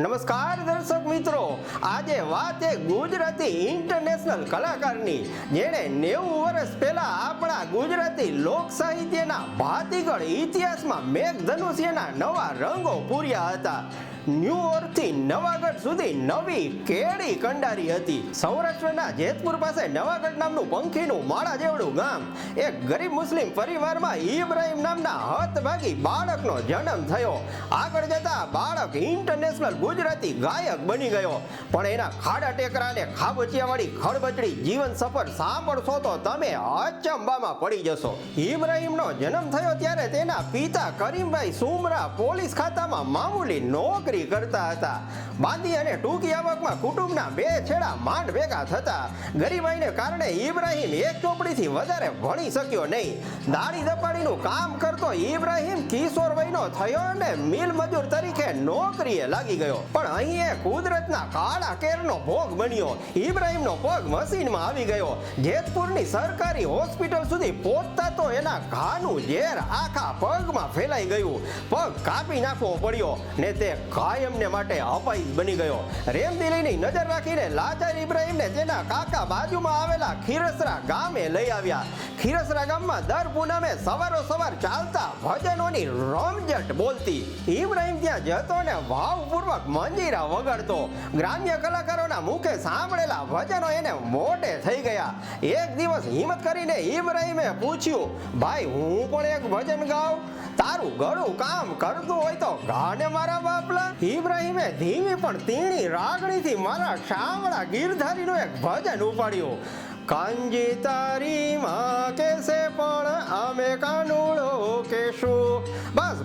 નમસ્કાર દર્શક મિત્રો. આજે વાત એ ગુજરાતી ઇન્ટરનેશનલ કલાકારની. જેણે નેવું વર્ષ પહેલા આપણા ગુજરાતી લોક સાહિત્યના ભાતીગળ ઇતિહાસમાં મેઘધનુષ્યના નવા રંગો પૂર્યા હતા. ન્યુયોર્કથી નવાગઢ સુધી નવી કેડી કંડારી હતી. સૌરાષ્ટ્રના જેતપુર પાસે નવાગઢ નામનું પંખીનું માળા જેવડું ગામ. એક ગરીબ મુસ્લિમ પરિવારમાં ઇબ્રાહિમ નામના હતભાગી બાળકનો જન્મ થયો. આગળ જતા બાળક ઇન્ટરનેશનલ ગુજરાતી ગાયક બની ગયો. પણ એના ખાડા ટેકરાને ખાબચિયાવાળી ખડબચડી જીવન સફર સાંભળશો તો તમે અચંબામાં પડી જશો. ઇબ્રાહિમનો જન્મ થયો ત્યારે તેના પિતા કરીમભાઈ સુમરા પોલીસ ખાતામાં મામૂલી નોકરી કરતા હતા. બાંધી અને ટૂંકી આવકમાં કુટુંબના બે છેડા માંડ ભેગા થતા. ગરીબાઈને કારણે ઇબ્રાહિમ એક ચોપડીથી વધારે ભણી શક્યો નહીં. દાડી દપાડીનું કામ કરતો ઇબ્રાહિમ કિશોર વયનો થયો અને મિલ મજૂર તરીકે નોકરીએ લાગી ગયો. પણ અહીં એ કુદરતના કાળા કેરનો ભોગ બન્યો. ઇબ્રાહિમનો પગ મશીનમાં આવી ગયો. જેતપુરની સરકારી હોસ્પિટલ સુધી પહોંચતા તો એના ઘાનું ઝેર આખા પગમાં ફેલાઈ ગયું. પગ કાપી નાખવો પડ્યો ને તે કાયમને માટે અપાઈ બની ગયો. રેમદિલીની નજર રાખીને લાચાર ઇબ્રાહિમને તેના કાકા બાજુમાં આવેલા ખીરસરા ગામે લઈ આવ્યા. ખીરસરા ગામમાં દર પૂનમે સવારો સવાર ચાલતા ભજનોની રમઝટ બોલતી. ઇબ્રાહિમ ત્યાં જતો ને ભાવપૂર્વક મંજીરા વગાડતો. ગ્રામ્ય કલાકારોના મુખે સાંભળેલા ભજનો એને મોટે થઈ ગયા. એક દિવસ હિંમત કરીને ઇબ્રાહિમે પૂછ્યું, ભાઈ, હું પણ એક ભજન ગાઉં? તારું ગળું કામ કરતું હોય તો ગાને મારા બાપલા? ઇબ્રાહિમે ધીમી પણ તીણી રાગણીથી મારા શામળા ગીરધારીનું એક ભજન ઉપાડ્યું. કાંજી તારી માં કેસે પણ અમે કાનુડો કેશું?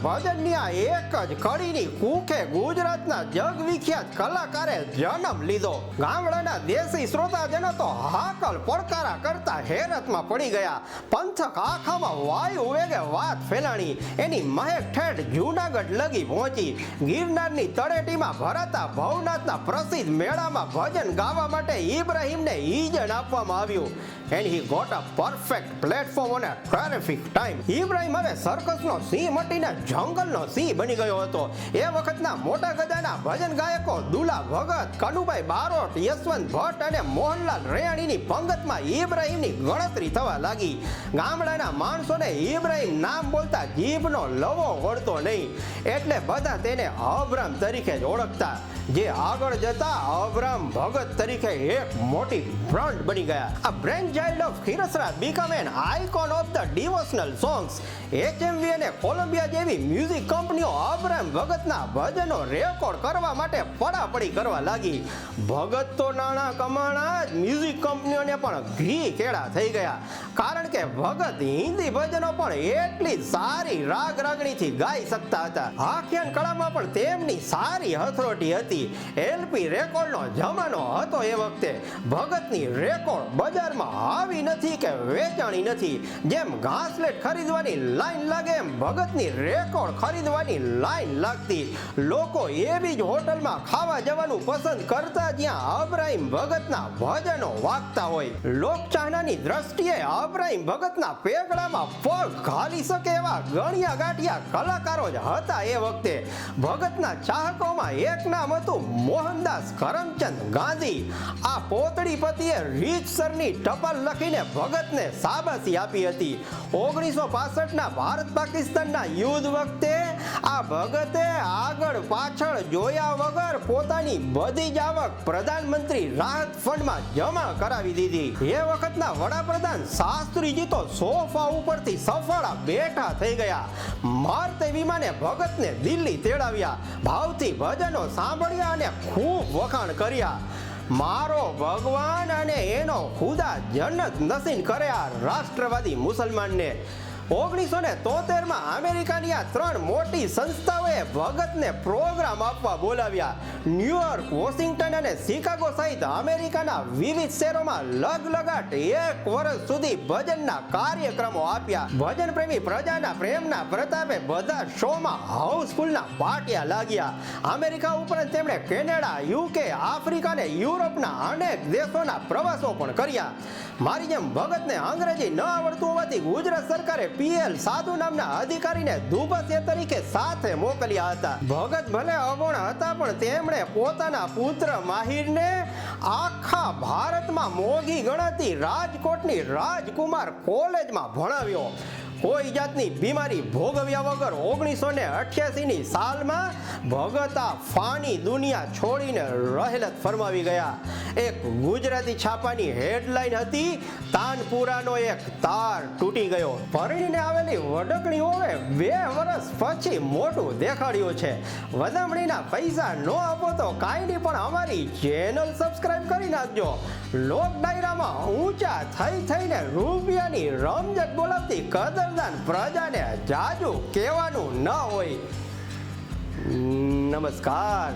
ભજનની એક જ કડીની કુખે ગુજરાતના જગવિખ્યાત કલાકારે જન્મ લીધો. ગામડાના દેશી શ્રોતાજનો તો હાકલ પડકારા કરતા હેરતમાં પડી ગયા. પંથક આખામાં વાયુ વેગે વાત ફેલાણી. એની મહેક ઠેઠ જૂનાગઢ લગી પહોંચી. ગિરનારની તળેટીમાં ભરાતા ભવનાથના પ્રસિદ્ધ મેળામાં ભજન ગાવા માટે ઇબ્રાહિમને ઈજન આપવામાં આવ્યું. And he got a perfect platform અને ટાઈમ. terrific time હવે સર્કસનો સિંહ મટીને જંગલનો સિંહ બની ગયો હતો. એ વખતના મોટા ગજાના ભજન ગાયકો દુલા ભગત, કનુભાઈ બારોટ, યશવંત ભટ્ટ અને મોહનલાલ રૈયાણીની પંગતમાં ઇબ્રાહિમની ગણતરી થવા લાગી. ગામડાના માણસોને ઇબ્રાહિમ નામ બોલતા જીભનો લવો વળતો નહીં. એટલે બધા તેને અબ્રામ તરીકે જ ઓળખતા. જે આગળ જતા અબ્રામ ભગત તરીકે એક મોટી બ્રાન્ડ બની ગયા. આ brainchild of Khirsara become an icon of the devotional songs HMV અને કોલંબિયા જેવી મ્યુઝિક કંપનીઓ અબ્રામ ભગતના ભજનો રેકોર્ડ કરવા માટે પડાપડી કરવા લાગી. ભગત તો નાણાં કમાણા મ્યુઝિક કંપનીઓને પણ ઘી કેળા થઈ ગયા. કારણ કે ભગત હિન્દી ભજનો પણ એટલી સારી રાગ રાગણીથી ગાઈ શકતા હતા. આખ્યાન કળામાં પણ તેમની સારી હથરોટી હતી. એલપી રેકોર્ડનો જમાનો હતો એ વખતે. ભગતની રેકોર્ડ બજારમાં આવી નથી કે વેચાણી નથી. જેમ ઘાસલેટ ખરીદવાની લાઈન લાગે, એમ ભગતની રેકોર્ડ ખરીદવાની લાઈન લાગતી. લોકો એવી જ હોટલમાં ખાવા જવાનું પસંદ કરતા જ્યાં અબ્રાહિમ ભગતના ભજનો વાગતા હોય. લોકચાહનાની દ્રષ્ટિએ અબ્રાહિમ ભગતના પેગડામાં પગ ઘાલી શકે એવા ગણ્યા ગાંઠિયા કલાકારો જ હતા એ વખતે. ભગતના ચાહકોમાં એક નામ હતું. મોહનદાસ કરમચંદ ગાંધી આ પોતડી પતિએ રીતસરની ટપાલ લખીને ભગતને સાબાસી આપી હતી. ઓગણીસો પાસઠના ભારત પાકિસ્તાનના યુદ્ધ વખતે આ ભગતે આગળ પાછળ જોયા વગર પોતાની બધી જ આવક પ્રધાનમંત્રી રાહત ફંડમાં જમા કરાવી દીધી. એ વખતના વડાપ્રધાન શાસ્ત્રીજી તો સોફા ઉપરથી સફાળા બેઠા થઈ ગયા. મારતે વિમાને ભગતને દિલ્હી તેડાવ્યા. ભાવથી ભજનો સાંભળ્યા અને ખૂબ વખાણ કર્યા. મારો ભગવાન અને એનો ખુદા જન્નત નસીન કર્યા રાષ્ટ્રવાદી મુસલમાનને. ઓગણીસો ને તોતેરમાં અમેરિકાની આ ત્રણ મોટી સંસ્થાઓએ ભગતને પ્રોગ્રામ આપવા બોલાવ્યા. ન્યુયોર્ક, વોશિંગ્ટન અને શિકાગો સહિત અમેરિકાના વિવિધ શહેરોમાં લગલગાટ એક વર્ષ સુધી ભજનના કાર્યક્રમો આપ્યા. ભજન પ્રેમી પ્રજાના પ્રેમના પ્રતાપે બધા શોમાં હાઉસફુલના પાટિયા લાગ્યા. અમેરિકા ઉપરાંત તેમણે કેનેડા, યુકે, આફ્રિકા અને યુરોપના અનેક દેશોના પ્રવાસો પણ કર્યા. મારી જેમ ભગતને અંગ્રેજી ન આવડતું હોવાથી ગુજરાત સરકારે પીએલ સાધુ નામના અધિકારીને દુભસ્ય તરીકે સાથે મોકલ્યા હતા. ભગત ભલે અગુણ હતા, પણ તેમણે પોતાના પુત્ર માહિરને આખા ભારતમાં મોગી ગણાતી રાજકોટની રાજકુમાર કોલેજમાં ભણાવ્યો. કોઈ જાતની બીમારી ભોગવ્યા વગર ઓગણીસો ને અઠ્યાસીની સાલમાં ભગતા ફાની દુનિયા છોડીને રહેલત ફરમાવી ગયા. એક ગુજરાતી છાપાની હેડલાઇન હતી, તાનપુરાનો એક તાર તૂટી ગયો. પરણીને આવેલી વડકણીઓએ બે વર્ષ પછી મોટું દેખાડ્યું છે. વધામણીના પૈસા ન આપો તો કાંઈ નહીં, પણ અમારી ચેનલ સબસ્ક્રાઇબ કરી નાખજો. લોક ડાયરામાં ઊંચા થઈ થઈને રૂપિયાની રમઝટ બોલાવતી કદરદાન પ્રજાને જાજુ કહેવાનું ન હોય. નમસ્કાર.